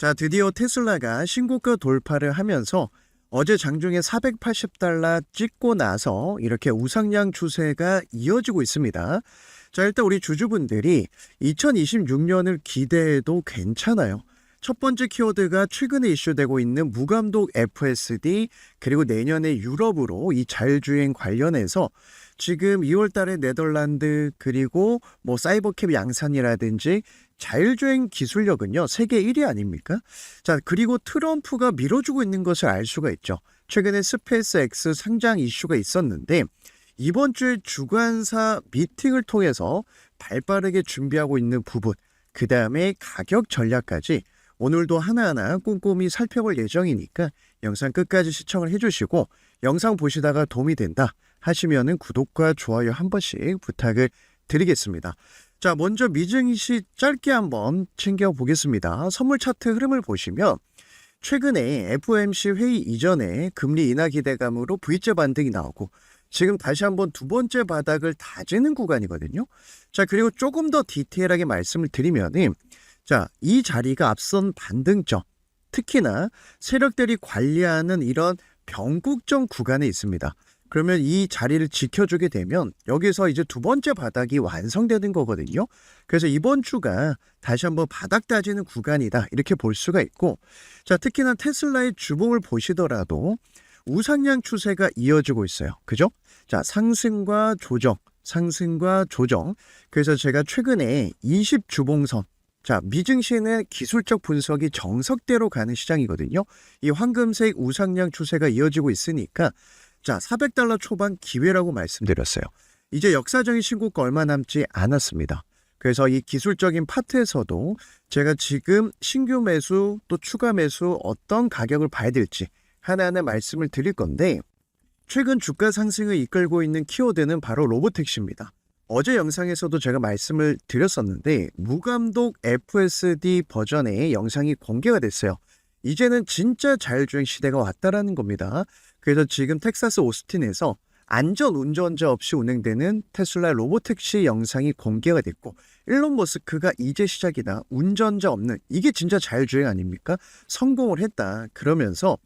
자, 드디어 테슬라가 신고가 돌파를 하면서 어제 장중에 480달러 찍고 나서 이렇게 우상향 추세가 이어지고 있습니다. 자, 일단 우리 주주분들이 2026년을 기대해도 괜찮아요. 첫 번째 키워드가 최근에 이슈되고 있는 무감독 FSD 그리고 내년에 유럽으로 이 자율주행 관련해서 지금 2월 달에 네덜란드 그리고 뭐 사이버캡 양산이라든지 자율주행 기술력은요 세계 1위 아닙니까? 자 그리고 트럼프가 밀어주고 있는 것을 알 수가 있죠. 최근에 스페이스 X 상장 이슈가 있었는데 이번 주에 주관사 미팅을 통해서 발 빠르게 준비하고 있는 부분, 그 다음에 가격 전략까지 오늘도 하나하나 꼼꼼히 살펴볼 예정이니까 영상 끝까지 시청을 해주시고 영상 보시다가 도움이 된다 하시면은 구독과 좋아요 한 번씩 부탁을 드리겠습니다. 자, 먼저 미증시 짧게 한번 챙겨 보겠습니다. 선물 차트 흐름을 보시면 최근에 FOMC 회의 이전에 금리 인하 기대감으로 V자 반등이 나오고 지금 다시 한번 두 번째 바닥을 다지는 구간이거든요. 자, 그리고 조금 더 디테일하게 말씀을 드리면은 자, 이 자리가 앞선 반등점, 특히나 세력들이 관리하는 이런 변곡점 구간에 있습니다. 그러면 이 자리를 지켜주게 되면 여기서 이제 두 번째 바닥이 완성되는 거거든요. 그래서 이번 주가 다시 한번 바닥 다지는 구간이다. 이렇게 볼 수가 있고, 자, 특히나 테슬라의 주봉을 보시더라도 우상향 추세가 이어지고 있어요. 그죠? 자, 상승과 조정, 상승과 조정. 그래서 제가 최근에 20 주봉선 자, 미증시는 기술적 분석이 정석대로 가는 시장이거든요. 이 황금색 우상향 추세가 이어지고 있으니까 자, 400달러 초반 기회라고 말씀드렸어요. 이제 역사적인 신고가 얼마 남지 않았습니다. 그래서 이 기술적인 파트에서도 제가 지금 신규 매수 또 추가 매수 어떤 가격을 봐야 될지 하나하나 말씀을 드릴 건데 최근 주가 상승을 이끌고 있는 키워드는 바로 로보택시입니다. 어제 영상에서도 제가 말씀을 드렸었는데 무감독 FSD 버전의 영상이 공개가 됐어요. 이제는 진짜 자율주행 시대가 왔다라는 겁니다. 그래서 지금 텍사스 오스틴에서 안전 운전자 없이 운행되는 테슬라 로보택시 영상이 공개가 됐고 일론 머스크가 이제 시작이다. 운전자 없는 이게 진짜 자율주행 아닙니까? 성공을 했다. 그러면서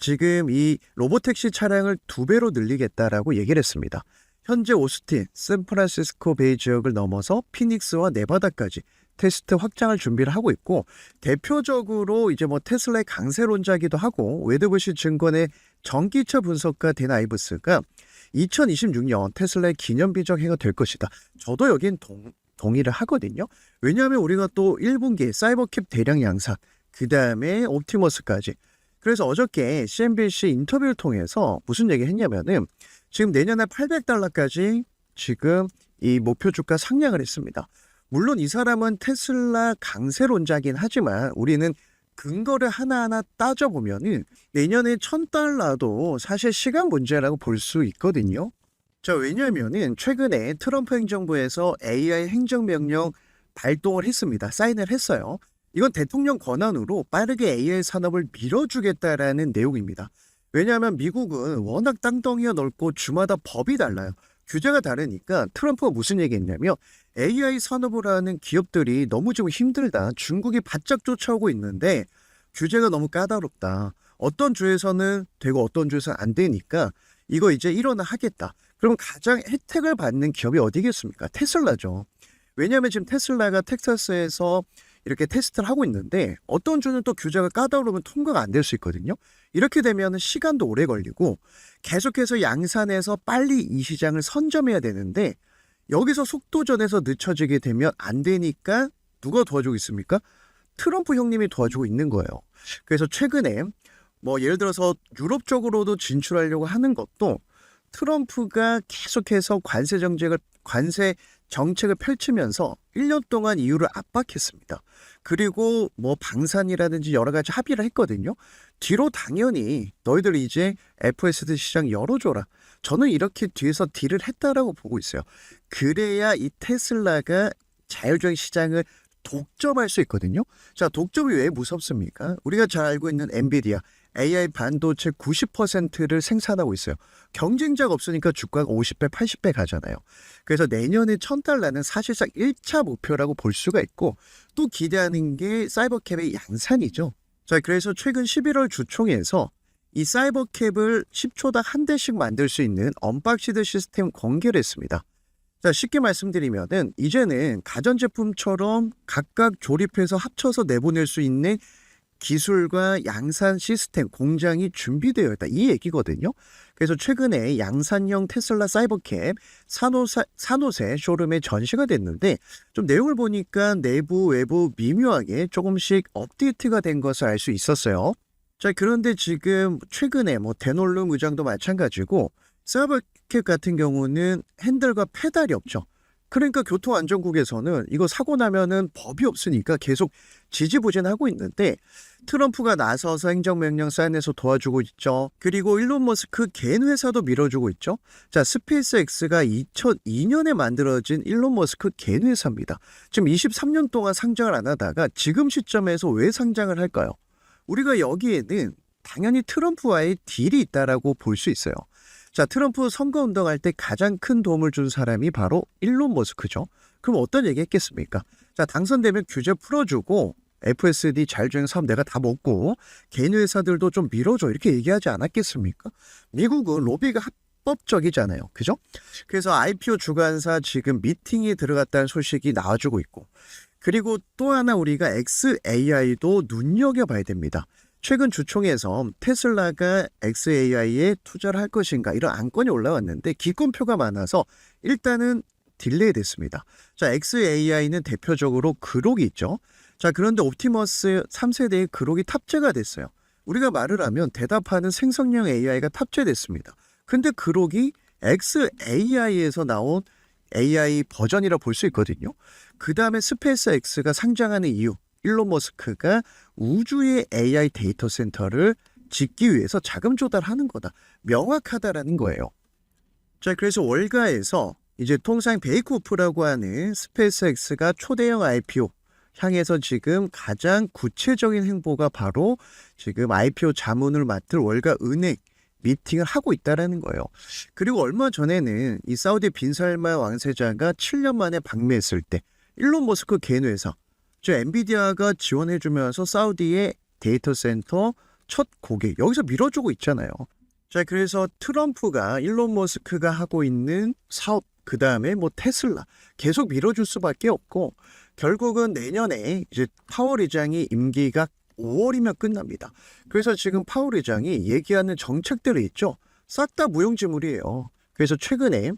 지금 이 로보택시 차량을 두 배로 늘리겠다라고 얘기를 했습니다. 현재 오스틴, 샌프란시스코 베이 지역을 넘어서 피닉스와 네바다까지 테스트 확장을 준비를 하고 있고 대표적으로 이제 뭐 테슬라의 강세론자기도 하고 웨드부시 증권의 전기차 분석가 댄 아이브스가 2026년 테슬라의 기념비적 해가 될 것이다. 저도 여긴 동, 동의를 하거든요. 왜냐하면 우리가 또 1분기 사이버캡 대량 양산, 그 다음에 옵티머스까지. 그래서 어저께 CNBC 인터뷰를 통해서 무슨 얘기 했냐면은 지금 내년에 800달러까지 지금 이 목표 주가 상향을 했습니다. 물론 이 사람은 테슬라 강세론자긴 하지만 우리는 근거를 하나하나 따져보면은 내년에 1000달러도 사실 시간 문제라고 볼 수 있거든요. 자, 왜냐면은 최근에 트럼프 행정부에서 AI 행정명령 발동을 했습니다. 사인을 했어요. 이건 대통령 권한으로 빠르게 AI 산업을 밀어주겠다라는 내용입니다. 왜냐하면 미국은 워낙 땅덩이가 넓고 주마다 법이 달라요. 규제가 다르니까 트럼프가 무슨 얘기했냐면 AI 산업을 하는 기업들이 너무 지금 힘들다. 중국이 바짝 쫓아오고 있는데 규제가 너무 까다롭다. 어떤 주에서는 되고 어떤 주에서는 안 되니까 이거 이제 일어나 하겠다. 그럼 가장 혜택을 받는 기업이 어디겠습니까? 테슬라죠. 왜냐하면 지금 테슬라가 텍사스에서 이렇게 테스트를 하고 있는데 어떤 주는 또 규제가 까다로우면 통과가 안 될 수 있거든요. 이렇게 되면 시간도 오래 걸리고 계속해서 양산해서 빨리 이 시장을 선점해야 되는데 여기서 속도전에서 늦춰지게 되면 안 되니까 누가 도와주고 있습니까? 트럼프 형님이 도와주고 있는 거예요. 그래서 최근에 뭐 예를 들어서 유럽 쪽으로도 진출하려고 하는 것도 트럼프가 계속해서 관세 정책을 관세 정책을 펼치면서 1년 동안 이유를 압박했습니다. 그리고 뭐 방산이라든지 여러 가지 합의를 했거든요. 뒤로 당연히 너희들 이제 FSD 시장 열어줘라. 저는 이렇게 뒤에서 딜을 했다라고 보고 있어요. 그래야 이 테슬라가 자율주행 시장을 독점할 수 있거든요. 자, 독점이 왜 무섭습니까? 우리가 잘 알고 있는 엔비디아 AI 반도체 90%를 생산하고 있어요. 경쟁자가 없으니까 주가가 50배, 80배 가잖아요. 그래서 내년에 1000달러는 사실상 1차 목표라고 볼 수가 있고 또 기대하는 게 사이버캡의 양산이죠. 자, 그래서 최근 11월 주총에서 이 사이버캡을 10초당 한 대씩 만들 수 있는 언박시드 시스템 공개를 했습니다. 자, 쉽게 말씀드리면은 이제는 가전제품처럼 각각 조립해서 합쳐서 내보낼 수 있는 기술과 양산 시스템 공장이 준비되어 있다. 이 얘기거든요. 그래서 최근에 양산형 테슬라 사이버캡 산호사, 산호세 쇼룸에 전시가 됐는데 좀 내용을 보니까 내부 외부 미묘하게 조금씩 업데이트가 된 것을 알 수 있었어요. 자, 그런데 지금 최근에 뭐 데놀룸 의장도 마찬가지고 사이버캡 같은 경우는 핸들과 페달이 없죠. 그러니까 교통안전국에서는 이거 사고 나면은 법이 없으니까 계속 지지부진하고 있는데 트럼프가 나서서 행정명령 사인해서 도와주고 있죠. 그리고 일론 머스크 개인 회사도 밀어주고 있죠. 자, 스페이스X가 2002년에 만들어진 일론 머스크 개인 회사입니다. 지금 23년 동안 상장을 안 하다가 지금 시점에서 왜 상장을 할까요? 우리가 여기에는 당연히 트럼프와의 딜이 있다라고 볼 수 있어요. 자, 트럼프 선거 운동할 때 가장 큰 도움을 준 사람이 바로 일론 머스크죠. 그럼 어떤 얘기 했겠습니까? 자, 당선되면 규제 풀어주고 FSD 자율주행 사업 내가 다 먹고 개인 회사들도 좀 밀어줘 이렇게 얘기하지 않았겠습니까? 미국은 로비가 합법적이잖아요. 그죠? 그래서 IPO 주관사 지금 미팅이 들어갔다는 소식이 나와주고 있고 그리고 또 하나 우리가 XAI도 눈여겨봐야 됩니다. 최근 주총에서 테슬라가 XAI에 투자를 할 것인가 이런 안건이 올라왔는데 기권표가 많아서 일단은 딜레이 됐습니다. 자, XAI는 대표적으로 그록이 있죠. 자, 그런데 옵티머스 3세대의 그록이 탑재가 됐어요. 우리가 말을 하면 대답하는 생성형 AI가 탑재됐습니다. 근데 그록이 XAI에서 나온 AI 버전이라 볼 수 있거든요. 그 다음에 스페이스 X가 상장하는 이유, 일론 머스크가 우주의 AI 데이터 센터를 짓기 위해서 자금 조달하는 거다. 명확하다라는 거예요. 자, 그래서 월가에서 이제 통상 베이크오프라고 하는 스페이스 X가 초대형 IPO 향해서 지금 가장 구체적인 행보가 바로 지금 IPO 자문을 맡을 월가 은행 미팅을 하고 있다라는 거예요. 그리고 얼마 전에는 이 사우디 빈살만 왕세자가 7년 만에 방미했을 때 일론 머스크 회사 저 엔비디아가 지원해주면서 사우디의 데이터 센터 첫 고객 여기서 밀어주고 있잖아요. 자 그래서 트럼프가 일론 머스크가 하고 있는 사업 그 다음에 뭐 테슬라 계속 밀어줄 수밖에 없고 결국은 내년에 이제 파월 의장이 임기가 5월이면 끝납니다. 그래서 지금 파월 의장이 얘기하는 정책들이 있죠. 싹 다 무용지물이에요. 그래서 최근에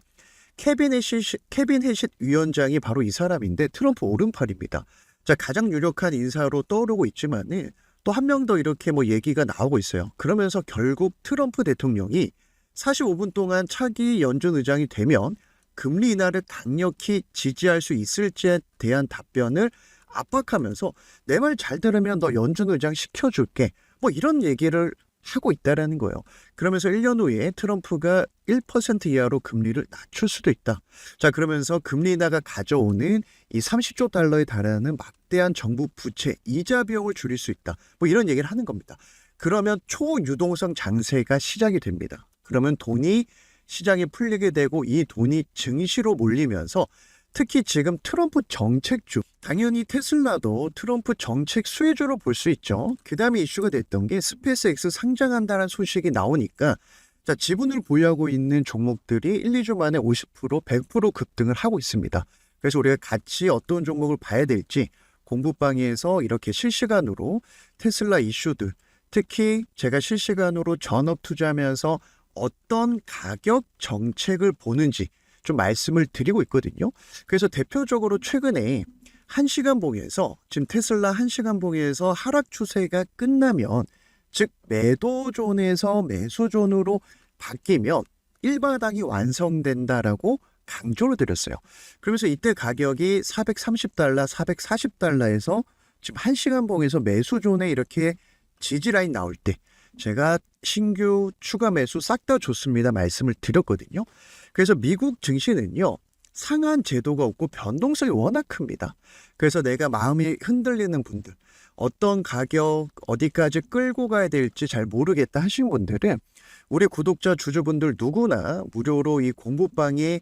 케빈 해시 케빈 해시 위원장이 바로 이 사람인데 트럼프 오른팔입니다. 자 가장 유력한 인사로 떠오르고 있지만은 또 한 명 더 이렇게 뭐 얘기가 나오고 있어요. 그러면서 결국 트럼프 대통령이 45분 동안 차기 연준 의장이 되면 금리 인하를 강력히 지지할 수 있을지에 대한 답변을 압박하면서 내 말 잘 들으면 너 연준 의장 시켜줄게. 뭐 이런 얘기를 하고 있다라는 거예요. 그러면서 1년 후에 트럼프가 1% 이하로 금리를 낮출 수도 있다. 자, 그러면서 금리 인하가 가져오는 이 30조 달러에 달하는 막대한 정부 부채 이자 비용을 줄일 수 있다. 뭐 이런 얘기를 하는 겁니다. 그러면 초유동성 장세가 시작이 됩니다. 그러면 돈이 시장에 풀리게 되고 이 돈이 증시로 몰리면서 특히 지금 트럼프 정책주 당연히 테슬라도 트럼프 정책 수혜주로 볼 수 있죠. 그 다음에 이슈가 됐던 게 스페이스X 상장한다는 소식이 나오니까 자 지분을 보유하고 있는 종목들이 1, 2주 만에 50% 100% 급등을 하고 있습니다. 그래서 우리가 같이 어떤 종목을 봐야 될지 공부방에서 이렇게 실시간으로 테슬라 이슈들 특히 제가 실시간으로 전업 투자하면서 어떤 가격 정책을 보는지 좀 말씀을 드리고 있거든요. 그래서 대표적으로 최근에 한시간 봉에서 지금 테슬라 한시간 봉에서 하락 추세가 끝나면 즉 매도 존에서 매수 존으로 바뀌면 일바닥이 완성된다라고 강조를 드렸어요. 그러면서 이때 가격이 430달러, 440달러에서 지금 한시간 봉에서 매수 존에 이렇게 지지라인 나올 때 제가 신규 추가 매수 싹 다 좋습니다 말씀을 드렸거든요. 그래서 미국 증시는요. 상한 제도가 없고 변동성이 워낙 큽니다. 그래서 내가 마음이 흔들리는 분들, 어떤 가격, 어디까지 끌고 가야 될지 잘 모르겠다 하신 분들은 우리 구독자 주주분들 누구나 무료로 이 공부방에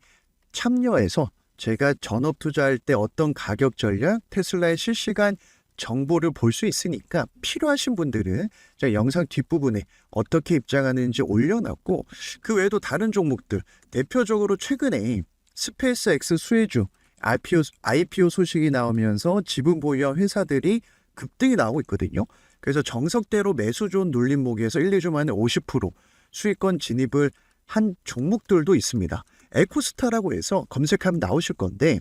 참여해서 제가 전업 투자할 때 어떤 가격 전략, 테슬라의 실시간 정보를 볼 수 있으니까 필요하신 분들은 제가 영상 뒷부분에 어떻게 입장하는지 올려놨고 그 외에도 다른 종목들 대표적으로 최근에 스페이스 X 수혜주 IPO, IPO 소식이 나오면서 지분 보유한 회사들이 급등이 나오고 있거든요. 그래서 정석대로 매수 좋은 눌림목에서 1, 2주 만에 50% 수익권 진입을 한 종목들도 있습니다. 에코스타라고 해서 검색하면 나오실 건데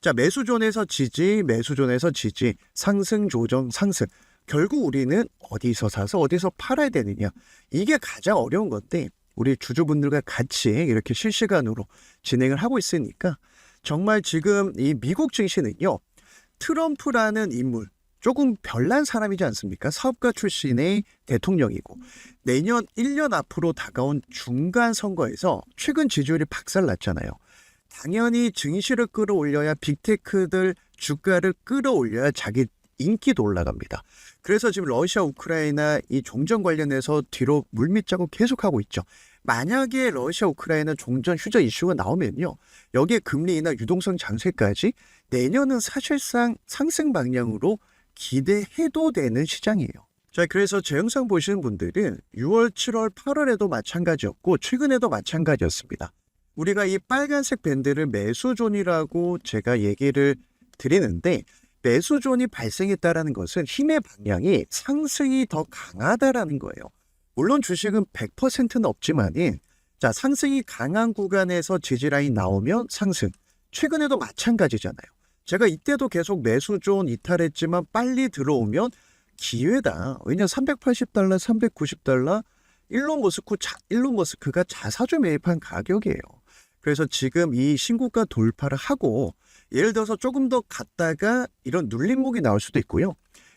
자 매수존에서 지지, 매수존에서 지지, 상승 조정 상승. 결국 우리는 어디서 사서 어디서 팔아야 되느냐 이게 가장 어려운 건데 우리 주주분들과 같이 이렇게 실시간으로 진행을 하고 있으니까 정말 지금 이 미국 증시는요 트럼프라는 인물 조금 별난 사람이지 않습니까? 사업가 출신의 대통령이고 내년 1년 앞으로 다가온 중간 선거에서 최근 지지율이 박살났잖아요. 당연히 증시를 끌어올려야 빅테크들 주가를 끌어올려야 자기 인기도 올라갑니다. 그래서 지금 러시아 우크라이나 이 종전 관련해서 뒤로 물밑 작업 계속하고 있죠. 만약에 러시아 우크라이나 종전 휴전 이슈가 나오면요. 여기에 금리나 유동성 장세까지 내년은 사실상 상승 방향으로 기대해도 되는 시장이에요. 자, 그래서 제 영상 보시는 분들은 6월, 7월, 8월에도 마찬가지였고 최근에도 마찬가지였습니다. 우리가 이 빨간색 밴드를 매수존이라고 제가 얘기를 드리는데 매수존이 발생했다라는 것은 힘의 방향이 상승이 더 강하다라는 거예요. 물론 주식은 100%는 없지만은 자, 상승이 강한 구간에서 지지라인 나오면 상승. 최근에도 마찬가지잖아요. 제가 이때도 계속 매수존 이탈했지만 빨리 들어오면 기회다. 왜냐 380달러, 390달러 일론 머스크 자, 일론 머스크가 자사주 매입한 가격이에요. 그래서 지금 이 신고가 돌파를 하고 예를 들어서 조금 더 갔다가 이런 눌림목이 나올 수도 있고요.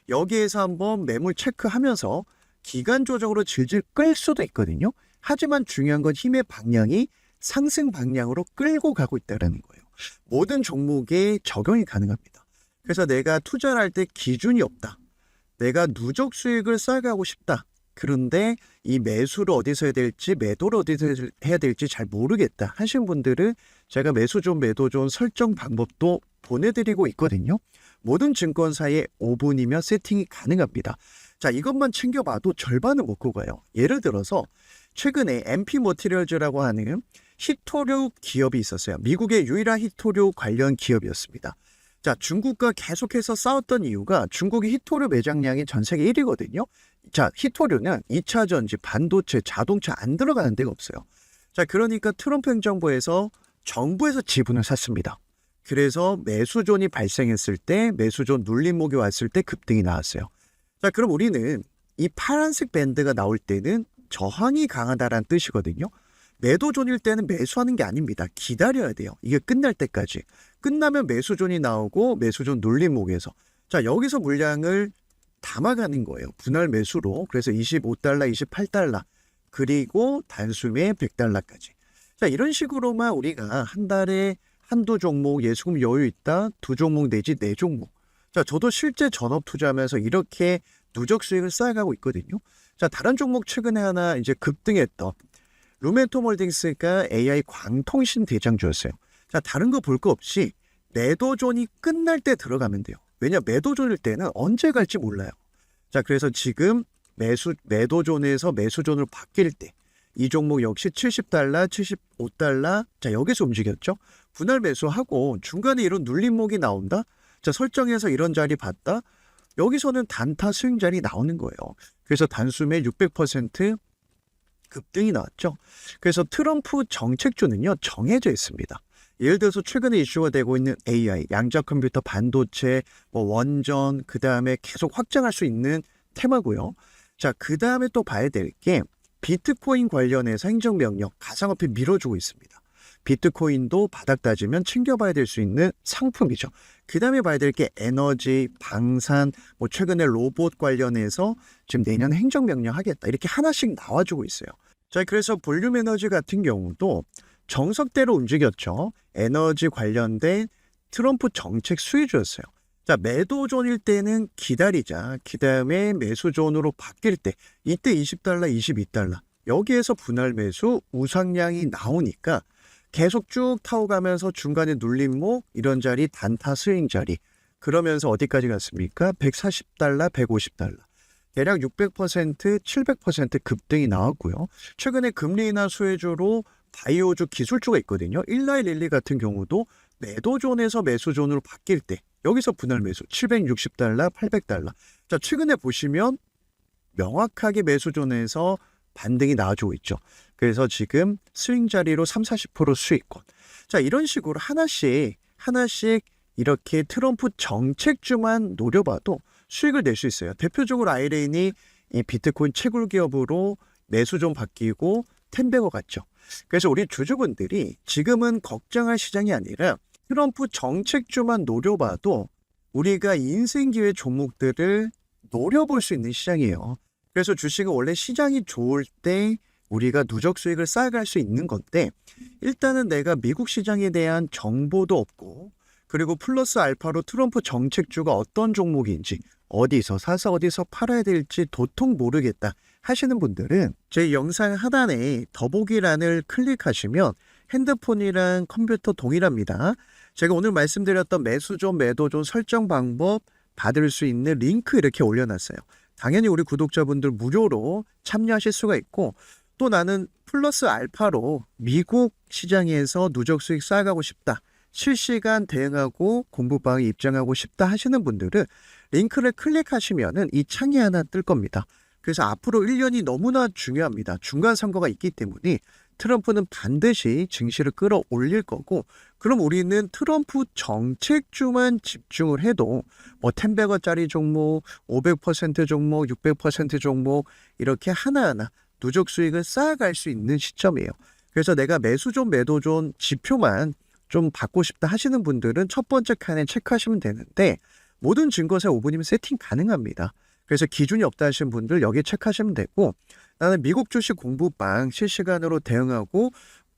여기에서 한번 매물 체크하면서 기간 조정으로 질질 끌 수도 있거든요. 하지만 중요한 건 힘의 방향이 상승 방향으로 끌고 가고 있다는 거예요. 모든 종목에 적용이 가능합니다. 그래서 내가 투자를 할 때 기준이 없다. 내가 누적 수익을 쌓아가고 싶다. 그런데 이 매수를 어디서 해야 될지 매도를 어디서 해야 될지 잘 모르겠다 하신 분들은 제가 매수 존 매도 존 설정 방법도 보내드리고 있거든요. 모든 증권사에 5분이면 세팅이 가능합니다. 자 이것만 챙겨봐도 절반은 먹고 가요. 예를 들어서 최근에 MP 머티리얼즈라고 하는 히토류 기업이 있었어요. 미국의 유일한 히토류 관련 기업이었습니다. 자, 중국과 계속해서 싸웠던 이유가 중국이 히토류 매장량이 전 세계 1위거든요. 자, 히토류는 2차 전지, 반도체, 자동차 안 들어가는 데가 없어요. 자, 그러니까 트럼프 행정부에서 정부에서 지분을 샀습니다. 그래서 매수존이 발생했을 때, 매수존 눌림목이 왔을 때 급등이 나왔어요. 자, 그럼 우리는 이 파란색 밴드가 나올 때는 저항이 강하다라는 뜻이거든요. 매도존일 때는 매수하는 게 아닙니다. 기다려야 돼요. 이게 끝날 때까지. 끝나면 매수존이 나오고 매수존 눌림목에서 자 여기서 물량을 담아가는 거예요. 분할 매수로. 그래서 25달러, 28달러 그리고 단숨에 100달러까지. 자 이런 식으로만 우리가 한 달에 한두 종목 예수금 여유 있다. 두 종목 내지 네 종목. 자 저도 실제 전업 투자하면서 이렇게 누적 수익을 쌓아가고 있거든요. 자 다른 종목 최근에 하나 이제 급등했던 루멘토 몰딩스가 AI 광통신 대장주였어요. 자, 다른 거 볼 거 없이 매도존이 끝날 때 들어가면 돼요. 왜냐, 매도존일 때는 언제 갈지 몰라요. 자, 그래서 지금 매수, 매도존에서 매수존으로 바뀔 때, 이 종목 역시 70달러, 75달러, 자, 여기서 움직였죠. 분할 매수하고 중간에 이런 눌림목이 나온다? 자, 설정해서 이런 자리 봤다? 여기서는 단타 스윙 자리 나오는 거예요. 그래서 단숨에 600% 급등이 나왔죠. 그래서 트럼프 정책주는요 정해져 있습니다. 예를 들어서 최근에 이슈가 되고 있는 AI, 양자 컴퓨터, 반도체, 뭐 원전, 그 다음에 계속 확장할 수 있는 테마고요. 자, 그 다음에 또 봐야 될 게 비트코인 관련해서 행정명령, 가상화폐 밀어주고 있습니다. 비트코인도 바닥 따지면 챙겨봐야 될 수 있는 상품이죠. 그 다음에 봐야 될 게 에너지, 방산, 뭐 최근에 로봇 관련해서 지금 내년 행정명령 하겠다. 이렇게 하나씩 나와주고 있어요. 자, 그래서 볼륨 에너지 같은 경우도 정석대로 움직였죠. 에너지 관련된 트럼프 정책 수혜주였어요. 자, 매도존일 때는 기다리자. 그 다음에 매수존으로 바뀔 때, 이때 20달러, 22달러. 여기에서 분할 매수 우상량이 나오니까 계속 쭉 타고 가면서 중간에 눌림목, 이런 자리, 단타 스윙 자리. 그러면서 어디까지 갔습니까? 140달러, 150달러. 대략 600%, 700% 급등이 나왔고요. 최근에 금리 인하 수혜주로 바이오주 기술주가 있거든요. 일라일릴리 같은 경우도 매도존에서 매수존으로 바뀔 때 여기서 분할 매수 760달러, 800달러. 자, 최근에 보시면 명확하게 매수존에서 반등이 나와주고 있죠. 그래서 지금 스윙 자리로 3, 40% 수익권. 자, 이런 식으로 하나씩 하나씩 이렇게 트럼프 정책주만 노려봐도 수익을 낼 수 있어요. 대표적으로 아이레인이 이 비트코인 채굴 기업으로 매수 좀 바뀌고 텐베거 같죠. 그래서 우리 주주분들이 지금은 걱정할 시장이 아니라 트럼프 정책주만 노려봐도 우리가 인생 기회 종목들을 노려볼 수 있는 시장이에요. 그래서 주식은 원래 시장이 좋을 때 우리가 누적 수익을 쌓아갈 수 있는 건데 일단은 내가 미국 시장에 대한 정보도 없고 그리고 플러스 알파로 트럼프 정책주가 어떤 종목인지 어디서 사서 어디서 팔아야 될지 도통 모르겠다 하시는 분들은 제 영상 하단에 더보기란을 클릭하시면 핸드폰이랑 컴퓨터 동일합니다. 제가 오늘 말씀드렸던 매수존, 매도존 설정 방법 받을 수 있는 링크 이렇게 올려놨어요. 당연히 우리 구독자분들 무료로 참여하실 수가 있고 또 나는 플러스 알파로 미국 시장에서 누적 수익 쌓아가고 싶다. 실시간 대응하고 공부방에 입장하고 싶다 하시는 분들은 링크를 클릭하시면은 이 창이 하나 뜰 겁니다. 그래서 앞으로 1년이 너무나 중요합니다. 중간 선거가 있기 때문에 트럼프는 반드시 증시를 끌어올릴 거고 그럼 우리는 트럼프 정책주만 집중을 해도 뭐 10배거짜리 종목, 500% 종목, 600% 종목 이렇게 하나하나 누적 수익을 쌓아갈 수 있는 시점이에요. 그래서 내가 매수 존, 매도 존 지표만 좀 받고 싶다 하시는 분들은 첫 번째 칸에 체크하시면 되는데 모든 증거세 5분이면 세팅 가능합니다. 그래서 기준이 없다 하시는 분들 여기 체크하시면 되고 나는 미국 주식 공부방 실시간으로 대응하고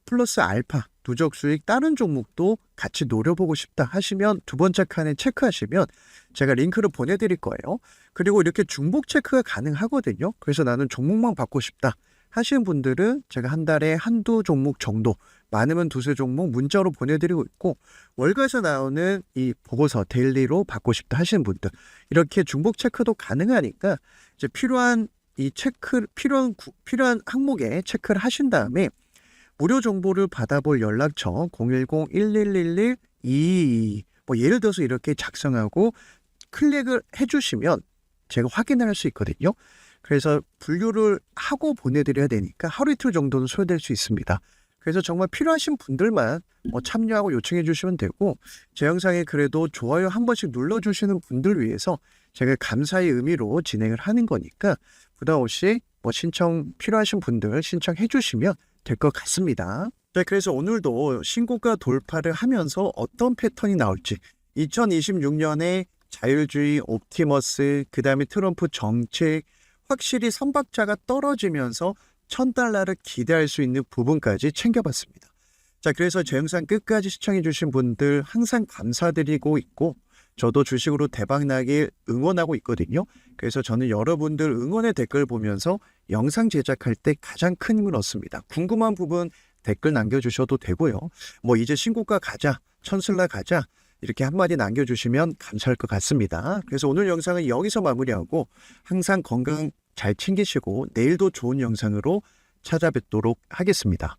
플러스 알파 누적 수익 다른 종목도 같이 노려보고 싶다 하시면 두 번째 칸에 체크하시면 제가 링크를 보내드릴 거예요. 그리고 이렇게 중복 체크가 가능하거든요. 그래서 나는 종목만 받고 싶다 하시는 분들은 제가 한 달에 한두 종목 정도 많으면 두세 종목 문자로 보내드리고 있고 월가에서 나오는 이 보고서 데일리로 받고 싶다 하시는 분들 이렇게 중복 체크도 가능하니까 이제 필요한 이 체크 필요한 구- 필요한 항목에 체크를 하신 다음에 무료 정보를 받아볼 연락처 010-1111-222 뭐 예를 들어서 이렇게 작성하고 클릭을 해주시면 제가 확인을 할 수 있거든요. 그래서 분류를 하고 보내드려야 되니까 하루 이틀 정도는 소요될 수 있습니다. 그래서 정말 필요하신 분들만 뭐 참여하고 요청해 주시면 되고 제 영상에 그래도 좋아요 한 번씩 눌러 주시는 분들 위해서 제가 감사의 의미로 진행을 하는 거니까 부담 없이 뭐 신청 필요하신 분들 신청해 주시면 될 것 같습니다. 자, 그래서 오늘도 신고가 돌파를 하면서 어떤 패턴이 나올지 2026년에 자율주의, 옵티머스, 그 다음에 트럼프 정책, 확실히 선박자가 떨어지면서 천 달러를 기대할 수 있는 부분까지 챙겨봤습니다. 자, 그래서 제 영상 끝까지 시청해주신 분들 항상 감사드리고 있고, 저도 주식으로 대박나길 응원하고 있거든요. 그래서 저는 여러분들 응원의 댓글 보면서 영상 제작할 때 가장 큰 힘을 얻습니다. 궁금한 부분 댓글 남겨주셔도 되고요. 뭐 이제 신고가 가자, 천슬라 가자, 이렇게 한마디 남겨주시면 감사할 것 같습니다. 그래서 오늘 영상은 여기서 마무리하고 항상 건강 잘 챙기시고 내일도 좋은 영상으로 찾아뵙도록 하겠습니다.